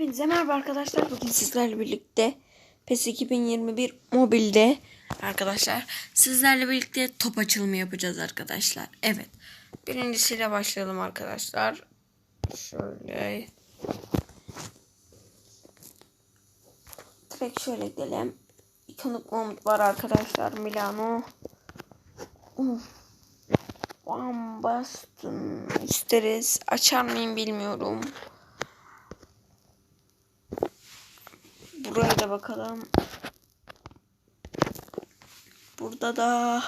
Hepinize merhaba arkadaşlar. Bugün sizlerle birlikte PES 2021 mobilde arkadaşlar sizlerle birlikte top açılımı yapacağız arkadaşlar. Evet. Birincisiyle başlayalım arkadaşlar. Şöyle. Direkt şöyle gidelim. İkonik Mahmut var arkadaşlar. Milano. Uf. Van Basten isteriz. Açar mıyım bilmiyorum. Buraya da bakalım. Burada da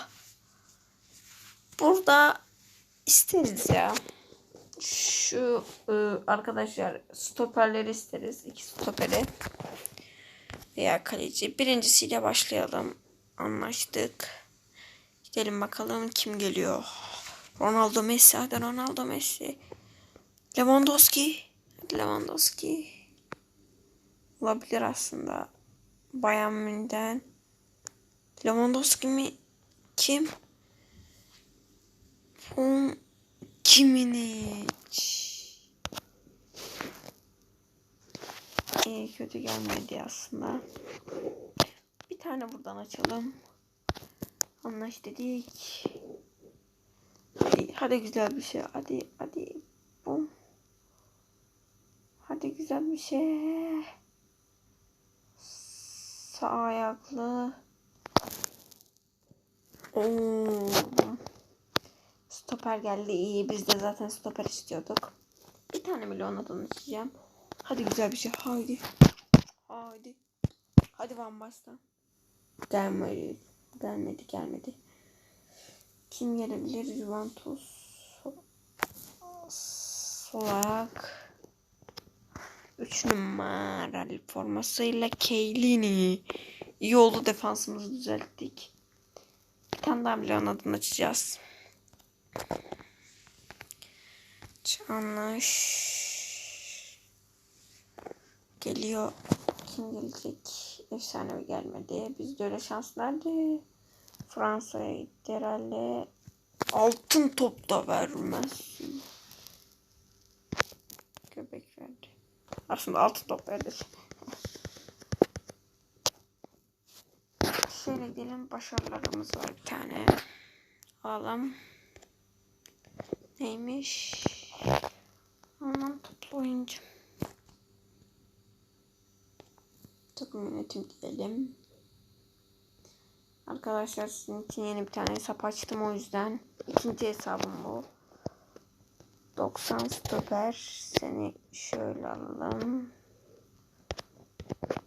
burada isteriz ya. Şu e, arkadaşlar stoperleri isteriz. iki stoperi veya kaleci. Birincisiyle başlayalım. Anlaştık. Gidelim bakalım kim geliyor. Ronaldo Messi. Hadi Ronaldo Messi. Lewandowski. Lewandowski. Olabilir aslında. Bayern Münih'den. Lewandowski mi? Kim? Um, Kiminiç. İyi kötü gelmedi aslında. Bir tane buradan açalım. Anlaş dedik. Hadi, hadi güzel bir şey. Hadi, hadi. Bum. Hadi güzel bir şey. Sağ ayaklı. Oo. Stoper geldi. iyi. Biz de zaten stoper istiyorduk. Bir tane milyon adını açacağım. Hadi güzel bir şey. Haydi. Haydi. Hadi Van Basten. Gelmedi. Gelmedi gelmedi. Kim gelebilir? Juventus. Sol ayak. 3 numaralı formasıyla Keylini. İyi oldu defansımızı düzelttik. Bir tane daha milyon adını açacağız. Çanlaş. Geliyor. Kim gelecek? Efsanevi gelmedi. Bizde öyle şans nerede? Fransa'ya gitti herhalde. Altın top da vermez. Göbek verdi. Aslında altın top verdi. Şöyle gidelim. Başarılarımız var bir tane. Alalım. Neymiş? Aman toplu oyuncu. Takım yönetim diyelim. Arkadaşlar sizin için yeni bir tane hesap açtım o yüzden. ikinci hesabım bu. 90 stoper. Seni şöyle alalım.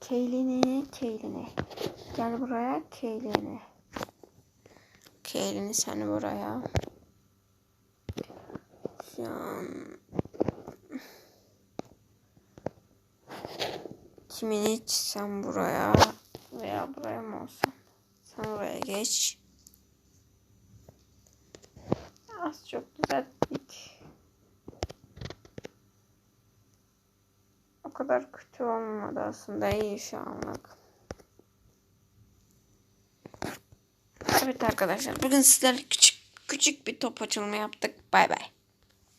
Keylini, Keylini. Gel buraya Keylini. Keylini seni buraya. Şu an kimin hiç sen buraya veya buraya mı olsun? Sen buraya geç. Az çok düzelttik. Kadar kötü olmadı aslında. iyi şu anlık. Evet arkadaşlar. Bugün sizlerle küçük küçük bir top açılımı yaptık. Bay bay.